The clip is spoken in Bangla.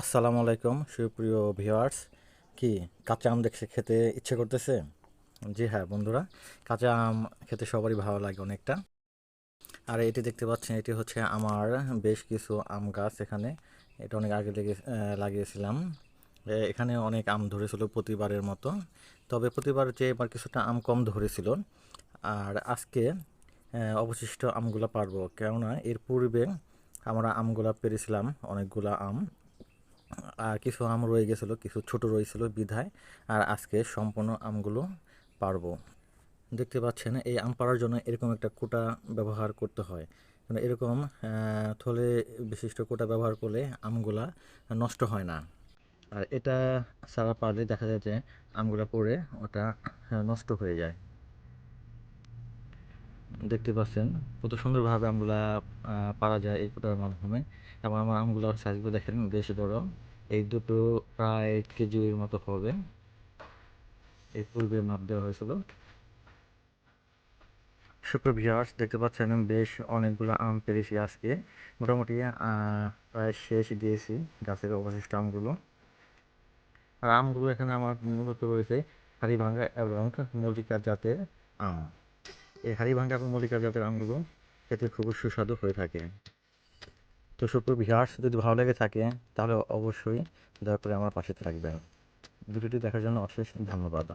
আসসালামু আলাইকুম, সুপ্রিয় ভিউয়ার্স। কি, কাঁচা আম দেখছে খেতে ইচ্ছে করতেছে? জি হ্যাঁ বন্ধুরা, কাঁচা আম খেতে সবারই ভালো লাগে অনেকটা। আর এটি দেখতে পাচ্ছেন, এটি হচ্ছে আমার বেশ কিছু আম গাছ এখানে। এটা অনেক আগে লেগে লাগিয়েছিলাম। এখানে অনেক আম ধরেছিল প্রতিবারের মতো। তবে প্রতিবার যে এবার কিছুটা আম কম ধরেছিল। আর আজকে অবশিষ্ট আমগুলা পারব। কেননা এর পূর্বে আমরা আমগুলা পেরেছিলাম, অনেকগুলা আম। আর কিছু আম রয়ে গেছিল, কিছু ছোট রয়েছিল বিধায়, আর আজকে সম্পূর্ণ আমগুলো পারব। দেখতে পাচ্ছেন, এই আম পাড়ার জন্য এরকম একটা কোটা ব্যবহার করতে হয়। মানে এরকম থলে বিশিষ্ট কোটা ব্যবহার করলে আমগুলা নষ্ট হয় না। আর এটা সারা পারলে দেখা যায় যে আমগুলা পড়ে ওটা নষ্ট হয়ে যায়। দেখতে পাচ্ছেন, কত সুন্দরভাবে আমগুলা পারা যায় এই কোটার মাধ্যমে। এবং আমার আমগুলোর সাইজগুলো দেখেন বেশ বড়। এই দুটো প্রায় এক কেজির মতো হবে। এই পূর্বে মাপ দেওয়া হয়েছিল। সুপ্রিয় ভিউয়ার্স দেখতে পাচ্ছেন বেশ অনেকগুলো আম পেরেছি আজকে। মোটামুটি প্রায় শেষ দিয়েছি গাছের অবশিষ্ট আমগুলো। আর আমগুলো এখানে আমার মূলত রয়েছে হাড়িভাঙ্গা এবং মল্লিকা জাতের আম। এই হাড়িভাঙ্গা এবং মল্লিকা জাতের আমগুলো খেতে খুবই সুস্বাদু হয়ে থাকে। তো সুপ্রিয় ভিউয়ার্স, যদি ভালো লেগে থাকে, তাহলে অবশ্যই দয়া করে আমার পাশে থাকবেন। ভিডিওটি দেখার জন্য অশেষ ধন্যবাদ।